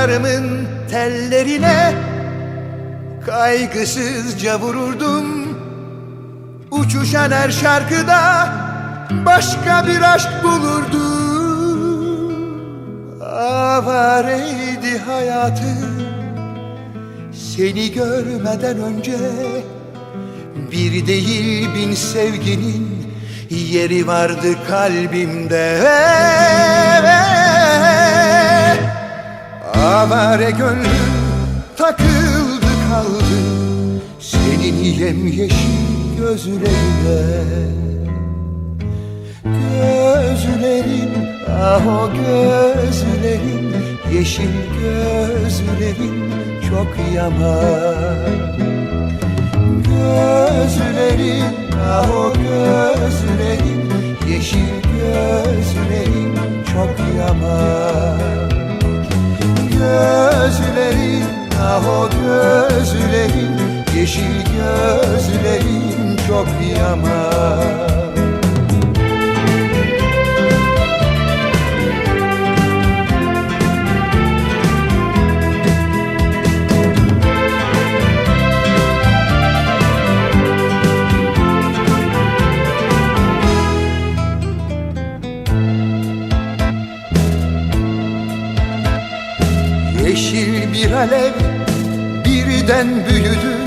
saçlarımın tellerine Kaygısızca vururdum. Uçuşan her şarkıda Başka bir aşk bulurdum Avareydi hayatım Seni görmeden önce Bir değil bin sevginin Yeri vardı kalbimde Avare gönlüm takıldı kaldı Senin yemyeşil gözlerine Gözlerin ah o gözlerin Yeşil gözlerin çok yaman. Gözlerin ah o gözlerin Yeşil gözlerin çok yaman Yeşil gözlerin çok yaman. Yeşil bir alev birden büyüdü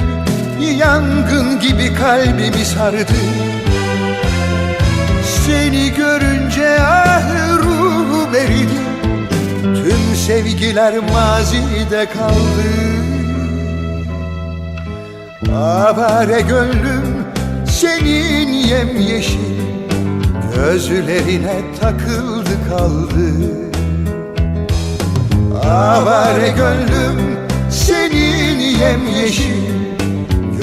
Yangın gibi kalbimi sardı? Seni görünce ah ruhum eridi Tüm sevgiler mazide kaldı. Avare gönlüm senin yemyeşil. Gözlerine takıldı kaldı. Avare gönlüm senin yemyeşil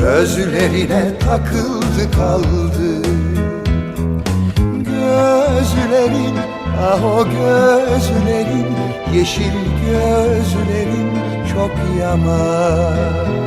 Gözlerine takıldı kaldı. Gözlerin ah o gözlerin Yeşil gözlerin çok yaman